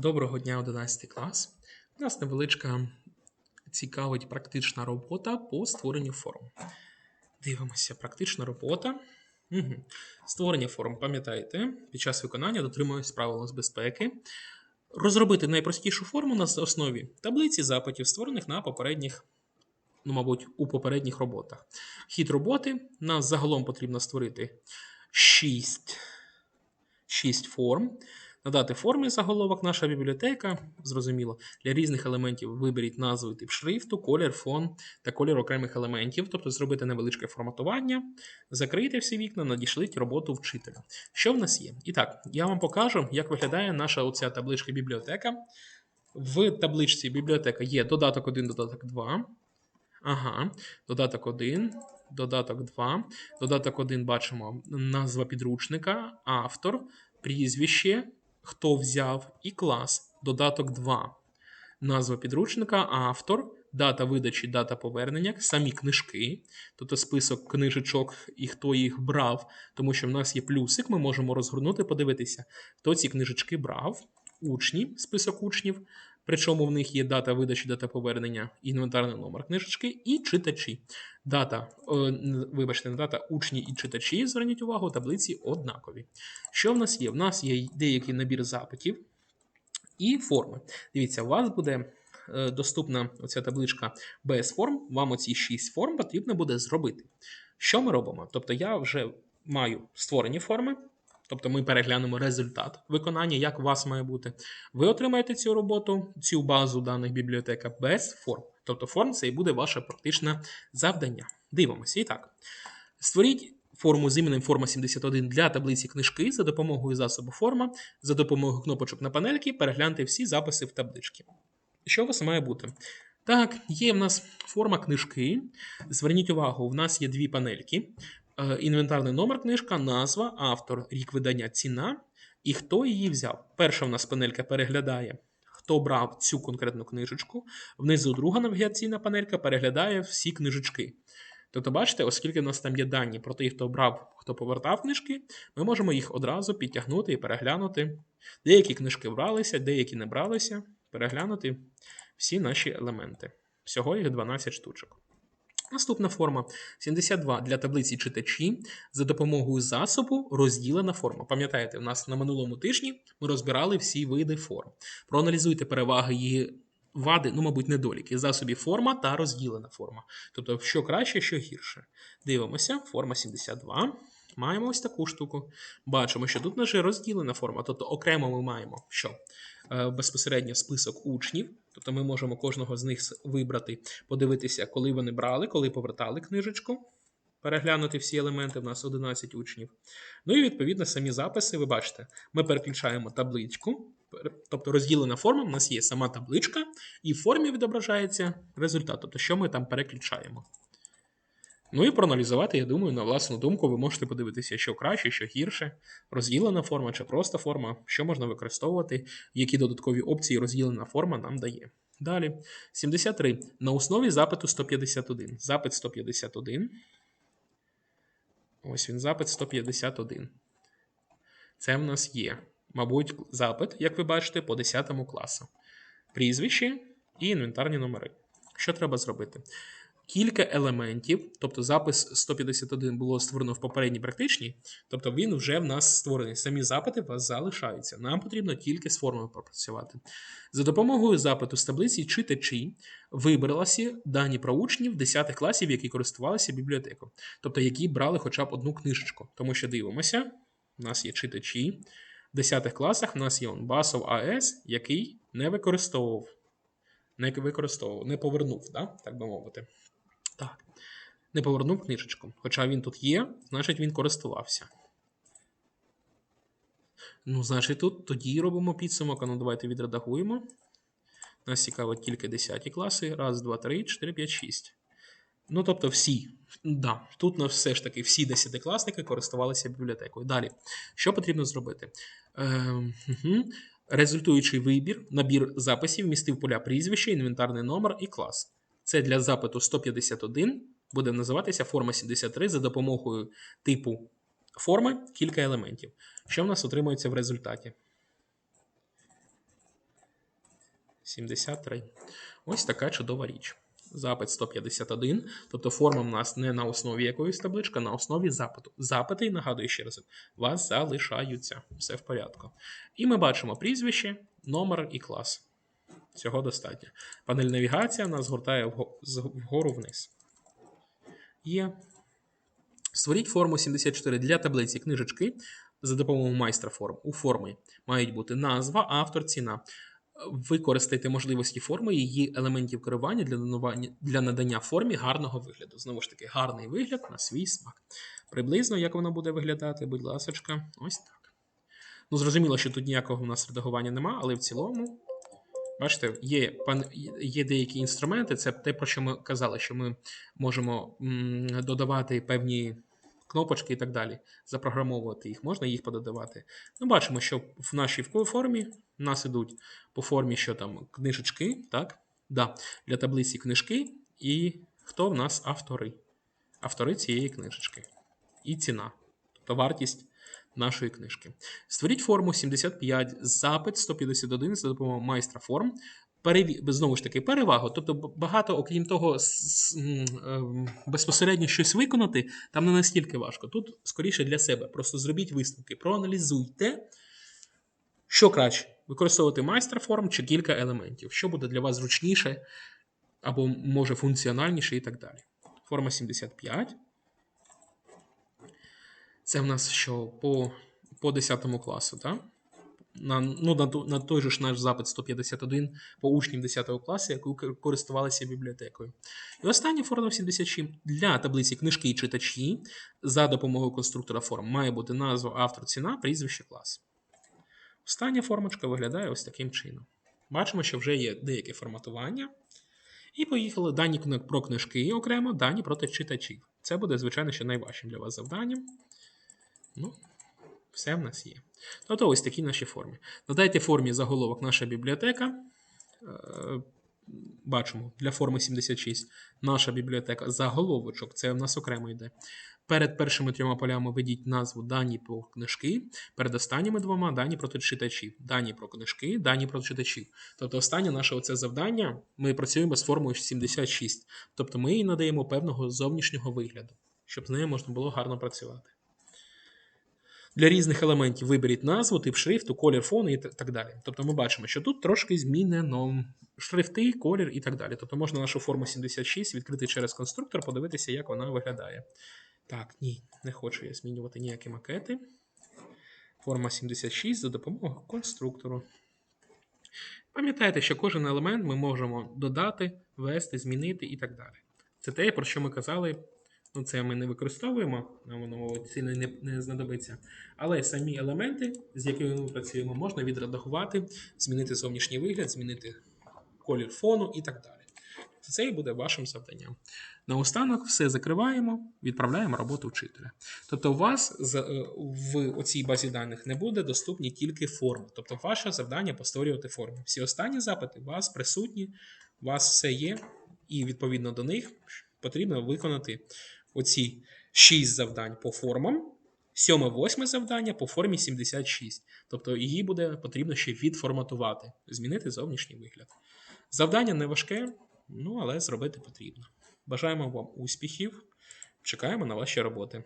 Доброго дня, 11 клас. У нас невеличка цікавить практична робота по створенню форм. Дивимося, практична робота. Угу. Створення форм, пам'ятаєте, під час виконання дотримуюсь правил з безпеки. Розробити найпростішу форму на основі таблиці запитів, створених на попередніх, ну, мабуть, у попередніх роботах. Хід роботи нас загалом потрібно створити 6, 6 форм. Надати форми заголовок наша бібліотека, зрозуміло, для різних елементів виберіть назву тип шрифту, колір, фон та колір окремих елементів, тобто зробити невеличке форматування, закрийте всі вікна, надішліть роботу вчителя. Що в нас є? І так, я вам покажу, як виглядає наша оця табличка бібліотека. В табличці бібліотека є додаток 1, додаток 2. Ага, додаток 1, додаток 2. Додаток 1 бачимо назва підручника, автор, прізвище, хто взяв, і клас. Додаток 2. Назва підручника, автор, дата видачі, дата повернення, самі книжки, тобто список книжечок і хто їх брав, тому що в нас є плюсик, ми можемо розгорнути, подивитися, хто ці книжечки брав, учні, список учнів. Причому в них є дата видачі, дата повернення, інвентарний номер книжечки і читачі. Дата, е, вибачте, дата учні і читачі, зверніть увагу, таблиці однакові. Що в нас є? В нас є деякий набір запитів і форми. Дивіться, у вас буде е, доступна оця табличка без форм. Вам оці 6 форм потрібно буде зробити. Що ми робимо? Тобто я вже маю створені форми. Тобто ми переглянемо результат виконання, як у вас має бути. Ви отримаєте цю роботу, цю базу даних бібліотека без форм. Тобто форм це і буде ваше практичне завдання. Дивимося. І так. Створіть форму з іменем форма 71 для таблиці книжки за допомогою засобу форма, за допомогою кнопочок на панельки перегляньте всі записи в табличці. Що у вас має бути? Так, є в нас форма книжки. Зверніть увагу, в нас є дві панельки. Е, інвентарний номер книжка, назва, автор, рік видання, ціна і хто її взяв. Перша в нас панелька переглядає, хто брав цю конкретну книжечку. Внизу друга навігаційна панелька переглядає всі книжечки. Тобто, бачите, оскільки в нас там є дані про тих, хто брав, хто повертав книжки, ми можемо їх одразу підтягнути і переглянути. Деякі книжки бралися, деякі не бралися, переглянути всі наші елементи. Всього їх 12 штучок. Наступна форма 72 для таблиці читачі за допомогою засобу розділена форма. Пам'ятаєте, у нас на минулому тижні ми розбирали всі види форм. Проаналізуйте переваги її вади, ну, мабуть, недоліки, засобі форма та розділена форма. Тобто, що краще, що гірше. Дивимося, форма 72. Маємо ось таку штуку. Бачимо, що тут наша розділена форма, тобто окремо ми маємо що? Е, безпосередньо список учнів, тобто ми можемо кожного з них вибрати, подивитися, коли вони брали, коли повертали книжечку, переглянути всі елементи, у нас 11 учнів. Ну і відповідно самі записи, ви бачите, ми переключаємо табличку, тобто розділена форма, у нас є сама табличка, і в формі відображається результат, тобто що ми там переключаємо. Ну і проаналізувати, я думаю, на власну думку, ви можете подивитися, що краще, що гірше, розділена форма чи просто форма, що можна використовувати, які додаткові опції розділена форма нам дає. Далі, 73. На основі запиту 151. Запит 151. Ось він, запит 151. Це в нас є, мабуть, запит, як ви бачите, по 10 класу. Прізвище і інвентарні номери. Що треба зробити? Кілька елементів, тобто запис 151 було створено в попередній практичній, тобто він вже в нас створений. Самі запити у вас залишаються. Нам потрібно тільки з формою попрацювати. За допомогою запиту з таблиці читачі вибралися дані про учнів 10 класів, які користувалися бібліотекою, тобто які брали хоча б одну книжечку. Тому що дивимося, у нас є читачі. В 10 класах у нас є он Басов АЕС, який не використовував, не використовував, не повернув, да? так би мовити. Так. Не повернув книжечку. Хоча він тут є, значить він користувався. Ну, значить, тут тоді робимо підсумок. Ну, давайте відредагуємо. Нас цікавить тільки 10 класи. Раз, два, три, 4, 5, 6. Ну, тобто, всі. Да, Тут на все ж таки всі десятикласники користувалися бібліотекою. Далі, що потрібно зробити? Е, угу. Результуючий вибір, набір записів містив поля прізвище, інвентарний номер і клас. Це для запиту 151 буде називатися форма 73 за допомогою типу форми кілька елементів. Що в нас отримується в результаті? 73. Ось така чудова річ. Запит 151, тобто форма в нас не на основі якоїсь таблички, а на основі запиту. Запити, нагадую ще раз, вас залишаються. Все в порядку. І ми бачимо прізвище, номер і клас. Цього достатньо. Панель навігація нас з- вгору вниз. Є. Створіть форму 74 для таблиці книжечки за допомогою майстра форм. У формі мають бути назва, автор, ціна. Використайте можливості форми її елементів керування для надання формі гарного вигляду. Знову ж таки, гарний вигляд на свій смак. Приблизно як воно буде виглядати, будь ласочка, ось так. Ну, зрозуміло, що тут ніякого в нас редагування нема, але в цілому, бачите, є, є деякі інструменти. Це те, про що ми казали, що ми можемо додавати певні кнопочки і так далі, запрограмовувати їх, можна їх пододавати. Ну, бачимо, що в нашій формі в нас ідуть по формі, що там книжечки, так? Да, для таблиці книжки, і хто в нас автори? Автори цієї книжечки. І ціна, тобто вартість нашої книжки. Створіть форму 75, запит 151 за допомогою майстра форм. Знову ж таки, перевагу. Тобто багато, окрім того, ем, безпосередньо щось виконати, там не настільки важко. Тут скоріше для себе. Просто зробіть висновки, проаналізуйте, що краще використовувати майстер форм чи кілька елементів, що буде для вас зручніше або може функціональніше і так далі. Форма 75. Це в нас що по, по 10 класу, так? На, ну, на, на той же ж наш запит 151 по учням 10 класу, які користувалися бібліотекою. І остання форма 76 для таблиці книжки і читачі за допомогою конструктора форм має бути назва, автор, ціна, прізвище, клас. Остання формочка виглядає ось таким чином. Бачимо, що вже є деяке форматування. І поїхали дані про книжки окремо, дані про читачів. Це буде, звичайно, ще найважчим для вас завданням. Ну, все в нас є. Тобто ось такі наші форми. Надайте формі заголовок наша бібліотека. Е, Бачимо, для форми 76 наша бібліотека заголовочок, це в нас окремо йде. Перед першими трьома полями введіть назву дані про книжки, перед останніми двома дані про читачів. Дані про книжки, дані про читачів. Тобто останнє наше оце завдання ми працюємо з формою 76. Тобто ми їй надаємо певного зовнішнього вигляду, щоб з нею можна було гарно працювати. Для різних елементів виберіть назву, тип шрифту, колір фону і так далі. Тобто ми бачимо, що тут трошки змінено шрифти, колір і так далі. Тобто можна нашу форму 76 відкрити через конструктор, подивитися, як вона виглядає. Так, ні, не хочу я змінювати ніякі макети. Форма 76 за допомогою конструктору. Пам'ятайте, що кожен елемент ми можемо додати, ввести, змінити і так далі. Це те, про що ми казали. Ну, це ми не використовуємо, воно сильно не, не знадобиться. Але самі елементи, з якими ми працюємо, можна відредагувати, змінити зовнішній вигляд, змінити колір фону і так далі. Це і буде вашим завданням. Наостанок все закриваємо, відправляємо роботу вчителя. Тобто, у вас е, в оцій базі даних не буде доступні тільки форми. Тобто, ваше завдання постворювати форми. Всі останні запити у вас присутні, у вас все є, і відповідно до них потрібно виконати оці 6 завдань по формам. Сьоме, восьме завдання по формі 76. Тобто її буде потрібно ще відформатувати, змінити зовнішній вигляд. Завдання не важке, ну але зробити потрібно. Бажаємо вам успіхів. Чекаємо на ваші роботи.